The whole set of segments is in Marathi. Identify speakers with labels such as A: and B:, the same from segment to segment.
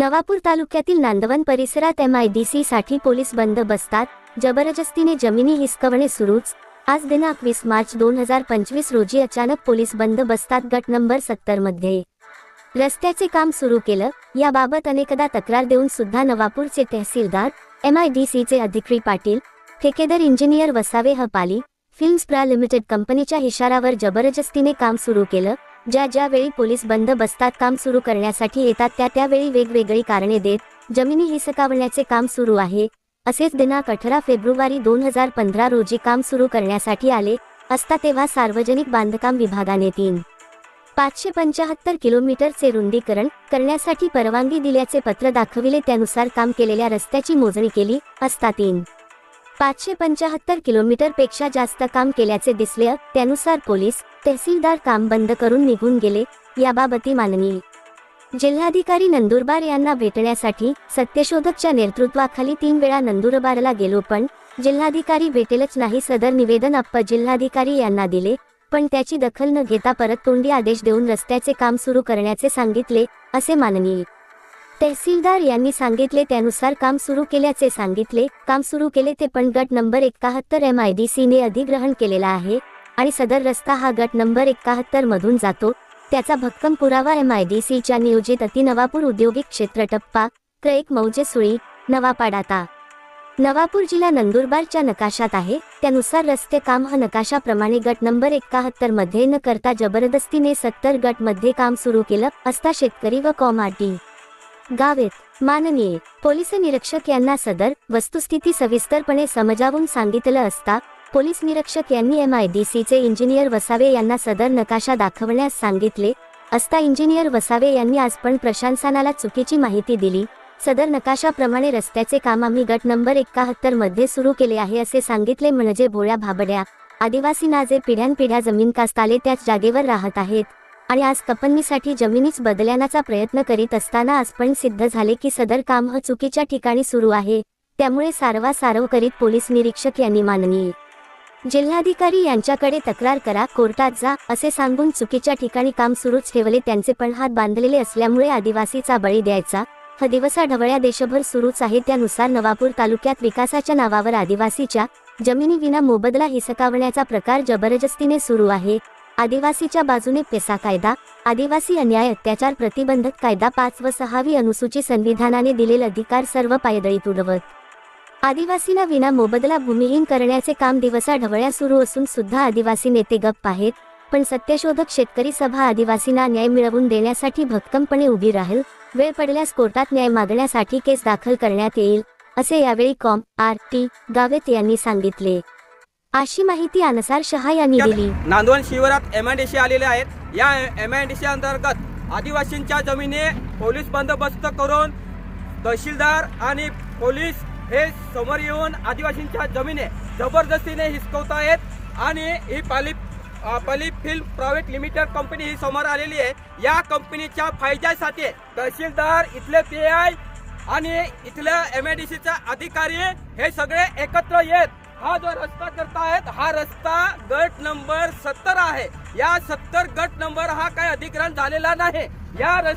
A: नवापूर तालुक्यातील नांदवन परिसरात एमआयडीसी साठी पोलीस बंदोबस्तात जबरदस्तीने जमिनी हिसकवणे सुरूच. आज दिनांक वीस मार्च दोन हजार पंचवीस रोजी अचानक पोलीस बंदोबस्तात गट नंबर सत्तरमध्ये रस्त्याचे काम सुरू केलं. याबाबत अनेकदा तक्रार देऊन सुद्धा नवापूरचे तहसीलदार एमआयडीसीचे अधिकारी पाटील ठेकेदार इंजिनियर वसावे हपाली फिल्म्सप्रा लिमिटेड कंपनीच्या इशारावर जबरदस्तीने काम सुरू केलं. ज्या ज्यावेळी पोलीस बंद बसतात काम सुरू करण्यासाठी येतात त्या त्यावेळी वेगवेगळी कारणे देत जमिनी हिसकावण्याचे काम सुरू आहे. असेच दिनांक अठरा फेब्रुवारी दोन हजार पंधरा रोजी काम सुरू करण्यासाठी आले असता तेव्हा सार्वजनिक बांधकाम विभागाने तीन पाचशे पंचाहत्तर किलोमीटरचे रुंदीकरण करण्यासाठी परवानगी दिल्याचे पत्र दाखविले त्यानुसार काम केलेल्या रस्त्याची मोजणी केली असता तीन पाचशे पंचाहत्तर किलोमीटरपेक्षा जास्त काम केल्याचे दिसले. त्यानुसार पोलीस तहसीलदार काम बंद करून निघून गेले. याबाबती माननीय जिल्हाधिकारी नंदुरबार यांना भेटण्यासाठी सत्यशोधकच्या नेतृत्वाखाली तीन वेळा नंदुरबारला गेलो पण जिल्हाधिकारी भेटेलच नाही सदर निवेदन अप्प जिल्हाधिकारी यांना दिले. पण त्याची दखल न घेता परत तोंडी आदेश देऊन रस्त्याचे काम सुरू करण्याचे सांगितले असे माननीय तहसीलदार यांनी सांगितले त्यानुसार काम सुरू केल्याचे सांगितले. काम सुरू केले ते पण गट नंबर एकाहत्तर एम आय डी सीने अधिग्रहण केलेला आहे आणि सदर रस्ता हा गट नंबर एकाहत्तर मधून जातो. त्याचा भक्कम पुरावा एम आय डी सीच्या नियोजित अतिनवापूर औद्योगिक क्षेत्र टप्पा क्रयक मौजे सुळी नवापाडाता नवापूर जिल्हा नंदुरबारच्या नकाशात आहे. त्यानुसार रस्ते काम हा नकाशाप्रमाणे गट नंबर एकाहत्तरमध्ये न करता जबरदस्तीने सत्तर गटमध्ये काम सुरू केलं असता शेतकरी व कॉमार्टी गावेत. माननीय पोलीस निरीक्षक यांना सदर वस्तुस्थिती सविस्तरपणे समजावून सांगितलं असता पोलीस निरीक्षक यांनी एम आय डी सीचे इंजिनियर वसावे यांना सदर नकाशा दाखवण्यास सांगितले असता इंजिनियर वसावे यांनी आज पण प्रशासनाला चुकीची माहिती दिली सदर नकाशाप्रमाणे रस्त्याचे काम आम्ही गट नंबर एकाहत्तरमध्ये सुरू केले आहे असे सांगितले म्हणजे भोळ्या भाबड्या आदिवासींना जे पिढ्यानपिढ्या जमीन कास्ताले त्याच जागेवर राहत आहेत. आणि आज कपन्नीसाठी जमिनीच बदलण्याचा प्रयत्न करीत असताना आज पण सिद्ध झाले की सदर काम ह चुकीच्या ठिकाणी सुरू आहे. त्यामुळे सारवा सारव करीत पोलीस निरीक्षक यांनी माननीय जिल्हाधिकारी यांच्याकडे तक्रार करा कोर्टात जा असे सांगून चुकीच्या ठिकाणी काम सुरूच ठेवले. त्यांचे पण हात बांधलेले असल्यामुळे आदिवासीचा बळी द्यायचा. हा दिवसा ढवळ्या देशभर सुरूच आहे. त्यानुसार नवापूर तालुक्यात विकासाच्या नावावर आदिवासीच्या जमिनी विना मोबदला हिसकावण्याचा प्रकार जबरदस्तीने सुरू आहे. आदिवासीच्या बाजूने पेसा कायदा आदिवासी अन्याय अत्याचार प्रतिबंधक कायदा पाच व सहावी अनुसूची संविधानाने दिलेले अधिकार सर्व पायदळीत उडवत आदिवासींना विना मोबदला भूमिहीन करण्याचे काम दिवसा ढवळ्या सुरू असून सुद्धा आदिवासी नेते गप्प आहेत पण सत्यशोधक शेतकरी सभा आदिवासींना न्याय मिळवून देण्यासाठी भक्कमपणे उभी राहील वेळ पडल्यास कोर्टात न्याय मागण्यासाठी केस दाखल करण्यात येईल असे यावेळी कॉम आर टी गावेत यांनी सांगितले. अशी माहिती अनसार शहा यांनी दिली.
B: नांदवण शिवारात एम आय डी सी आलेले आहेत. या एम आय डी सी अंतर्गत आदिवासींच्या जमिनी पोलीस बंदोबस्त करून तहसीलदार आणि पोलीस हे समोर येऊन आदिवासींच्या जमिनी जबरदस्तीने हिसकवत आहेत. आणि ही Pali Pali film private limited company ही समोर आलेली आहे. या कंपनीच्या फायद्यासाठी तहसीलदार इथले पी आय आणि इथल्या एम आय डी सीचा अधिकारी हे सगळे एकत्र येत हा जो रस्ता करतायत हा रस्ता गट नंबर सत्तर आहे. या सत्तर गट नंबर हा काही अधिग्रहण झालेला नाही. या रस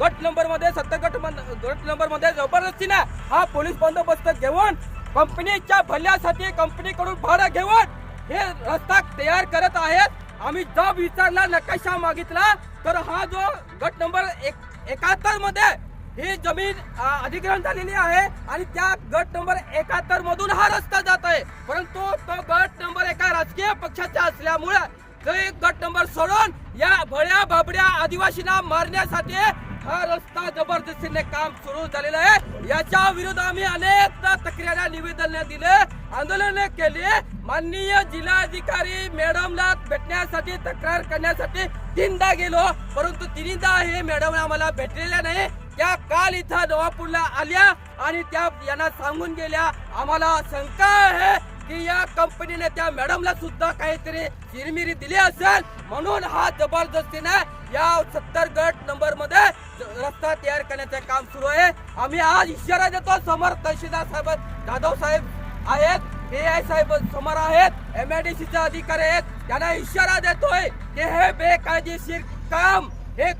B: गट नंबरमध्ये सत्तर गट गट नंबरमध्ये जबरदस्तीने हा पोलीस बंदोबस्त घेऊन कंपनीच्या भल्यासाठी कंपनीकडून भाडं घेऊन हे रस्ता तयार करत आहेत. आम्ही जब विचारला नकाशा मागितला तर हा जो गट नंबर एक एकाहत्तरमध्ये ही जमीन अधिग्रहण झालेली आहे आणि त्या गट नंबर एकाहत्तर मधून हा रस्ता जात आहे. परंतु तो गट नंबर एका राजकीय पक्षाचा असल्यामुळे ते गट नंबर सोडून या भळ्या बाबड्या आदिवासींना मारण्यासाठी हा रस्ता जबरदस्तीने काम सुरू झालेलं आहे. याच्या विरुद्ध आम्ही अनेकदा तक्रार निवेदन दिले आंदोलन केले. माननीय जिल्हाधिकारी मॅडमला भेटण्यासाठी तक्रार करण्यासाठी तीनदा गेलो परंतु तिन्हीदा हे मॅडम आम्हाला भेटलेल्या नाही. त्या काल इथं नवापूरला आल्या आणि त्या यांना सांगून गेल्या आम्हाला शंका आहे की या कंपनीने त्या मॅडमला सुद्धा काहीतरी चिरमिरी दिली असेल. म्हणून हा जबरदस्तीने या सत्तर गट नंबरमध्ये रस्ता तयार करण्याचे काम सुरू आहे. आम्ही आज इशारा देतो समोर तहसीलदार साहेब जाधव साहेब आहेत ए आय साहेब समोर आहेत एम आय डी सीचे अधिकारी आहेत. त्यांना इशारा देतोय की हे बेकायदेशीर काम हे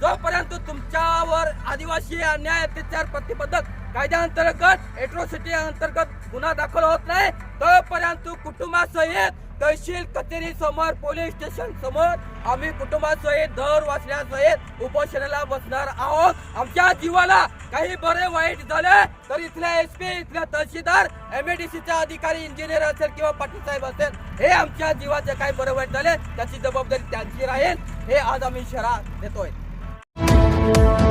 B: जोपर्यंत तुमच्यावर आदिवासी अन्याय अत्याचार प्रतिबंधक कायद्याअंतर्गत एट्रोसिटी अंतर्गत गुन्हा दाखल होत नाही तोपर्यंत कुटुंबासहित तहसील कचेरी समोर पोलीस स्टेशन समोर आम्ही कुटुंबासहित दर वाचण्यासहित उपोषणाला बसणार आहोत. आमच्या जीवाला काही बरे वाईट झाले तर इथल्या एस पी इथल्या तहसीलदार एमएडीसीचे अधिकारी इंजिनियर असेल किंवा पाटील साहेब असेल हे आमच्या जीवाचे काही बरे वाईट झाले त्याची जबाबदारी त्यांची राहील. हे आज आम्ही शहरात देतोय. Thank you.